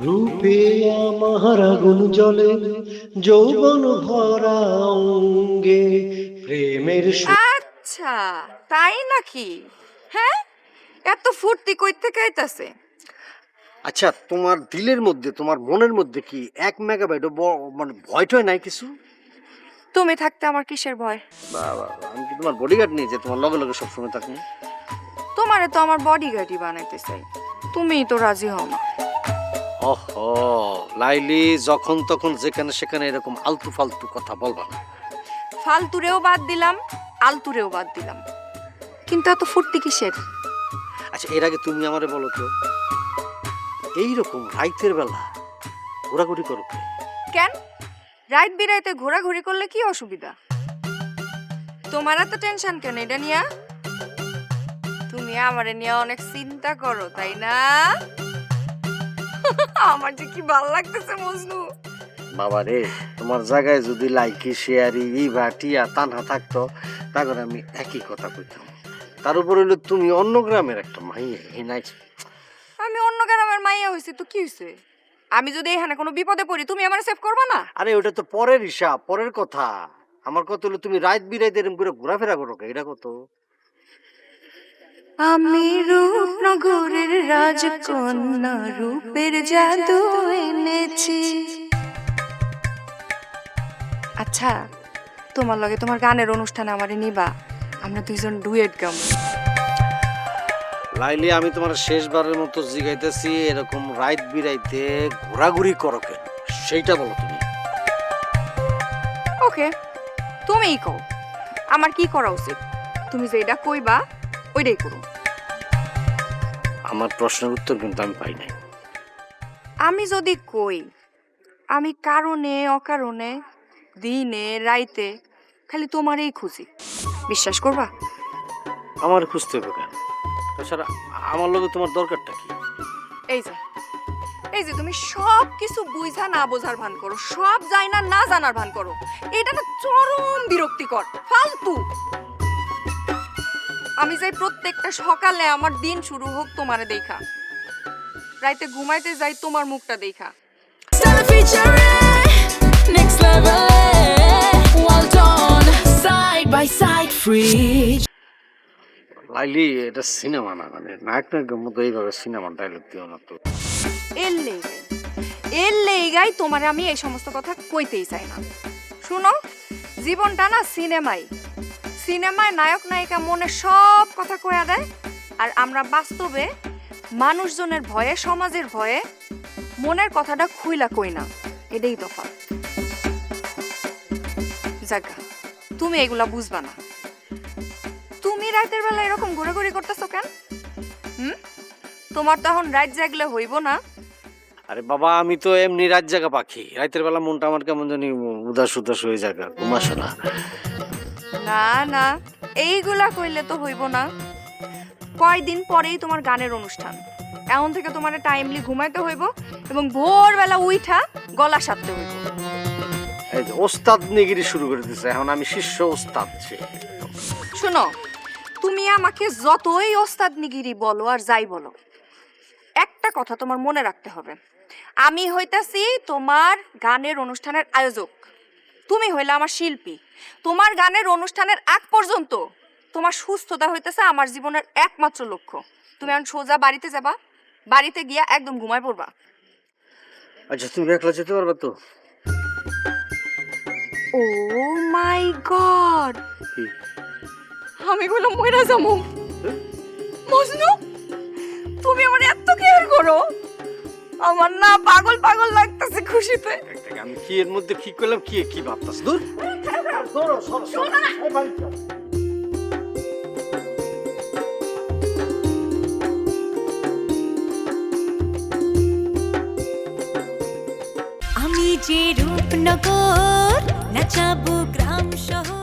রূপে আমার আগুন জ্বলে যৌবন ভরা অঙ্গে প্রেমের আচ্ছা তাই নাকি? হ্যাঁ? এত ফুর্তি কই থেকে আইতাছে? আচ্ছা তোমার দিলের মধ্যে তোমার মনের মধ্যে কি এক মেগাবাইট মানে ভয়টয় নাই কিছু? তুমি থাকতে আমার কিসের ভয়? বাবা আমি কি তোমার বডিগার্ড নিয়ে যে তোমার লগে লগে সবসময় থাকি তোমারে তো আমার বডি গার্ডই বানাইতে চাই। তুমিই তো রাজি হও না। লাইলি যখন তখন যেখানে সেখানে এরকম আলতু ফালতু কথা বলবা না। ফালতুরেও বাদ দিলাম আলতুরেও বাদ দিলাম। কিন্তু এত ফুর্তি কিসের? আচ্ছা এর আগে তুমি আমারে বলো তো এইরকম রাইতের বেলা ঘোরাঘুরি করো কে? কেন? রাইট বিরাইতে ঘোরাঘুরি করলে কি অসুবিধা? তোমার এত টেনশন কেন এটা নিয়া? তুমি আমারে নিয়ে অনেক চিন্তা করো তাই না? আমার যে কি ভালো লাগতেছে মজনু। বাবা রে তোমার জায়গায় যদি লাইকি শেয়ারি ইভা টিয়া তানহা থাকতো তারপরে আমি একই কথা কইতাম। তার উপর হইল তুমি অন্য গ্রামের একটা মাইয়া এই নাই। আমি অন্য গ্রামের মাইয়া হইছি তো কি হইছে? আমি যদি এখানে কোনো বিপদে পড়ি তুমি আমার সেভ করবা না? আরে ওটা তো পরের হিসাব পরের কথা। আমার কথা হলো তুমি রাত বিরাইতে এরকম করে ঘোরাফেরা করো? এটা কত? আমি রূপনগরের রাজকন্যা রূপের জাদু এনেছি। আচ্ছা তোমার লগে তোমার গানের অনুষ্ঠানে আমারে নিবা। আমরা দুইজন ডুয়েট গাম লাইলি আমি তোমার শেষবারের মতো জিগাইতেছি এরকম রাত বিরাইতে ঘোরাঘুরি করো কেন? সেইটা বলো তুমি। ওকে তুমিই কও। আমার কি করা উচিত? তুমি যেটা কইবা ওইটাই করো। আমার প্রশ্নের উত্তর কিন্তু আমি পাই নাই। আমি যদি কই আমি কারণে অকারণে দিনে রাইতে খালি তোমারই খুঁজি। বিশ্বাস করবা? আমার খুঁজতে হবে কেন? তাছাড়া আমার লগে তোমার দরকারটা কি? এই যে এই যে তুমি সব কিছু বুঝা না বোঝার ভান করো সব যাই না না জানার ভান করো। এটা না চরম বিরক্তিকর ফালতু। আমি যাই প্রত্যেকটা সকালে আমার দিন শুরু হোক তোমারে দেখা। রাইতে ঘুমাইতে যাই তোমার মুখটা দেখা. লাইলি এটা সিনেমা না মানে নায়ক নায়কের মতো এইভাবে সিনেমা ডায়লগ দিও না তো। এর লেগাই এর লেগাই তোমারে আমি এই সমস্ত কথা কইতেই চাই না। শুনো জীবনটা না সিনেমাই। সিনেমায় নায়ক নায়িকা মনে সব কথা কয়া দেয়, আর আমরা বাস্তবে মানুষজনের ভয়ে, সমাজের ভয়ে মনের কথাটা খুইলা কই না, এটাই তফাৎ। জাগা তুমি এগুলা বুঝবা না। তুমি রাতের বেলা এরকম ঘোরাঘুরি করতেছো কেন? হুম? তোমার তখন রাত জাগলে হইব না। আরে বাবা, আমি তো এমনি রাত জাগা পাখি। রাতের বেলা মনটা আমার কেমন জানি উদাস উদাস হয়ে যায় ঘুম আসে না। না না এইগুলা কইলে তো হইব না। কয়দিন পরেই তোমার গানের অনুষ্ঠান। এখন থেকে তোমার টাইমলি ঘুমাইতে হইব এবং ভোরবেলা উইঠা গলা সারতে হইব। এই যে ওস্তাদ নিগিরি শুরু করে দিছে এখন আমি শিষ্য ওস্তাদ যে। শোনো তুমি আমাকে যতই ওস্তাদ নিগিরি বলো আর যাই বলো একটা কথা তোমার মনে রাখতে হবে। আমি হইতাছি তোমার গানের অনুষ্ঠানের আয়োজক। তুমি হইলে আমার শিল্পী। তোমার গানের অনুষ্ঠানের আগ পর্যন্ত তোমার সুস্থতা হইতেছে আমার জীবনের একমাত্র লক্ষ্য। তুমি এখন সোজা বাড়িতে যাবা বাড়িতে গিয়া একদম ঘুমায় পড়বা। আচ্ছা তুমি একলা যেতে পারবে তো? Oh my god! আমি বললাম মইরা যাব মজনু তুমি আমার এত কেয়ার করো। আমার না পাগল পাগল লাগতেছে খুশিতে। আমি কি এর মধ্যে কি করলাম, কি কি ভাবতাস দূর। আমি যে রূপনগর নাচাবো গ্রাম শহর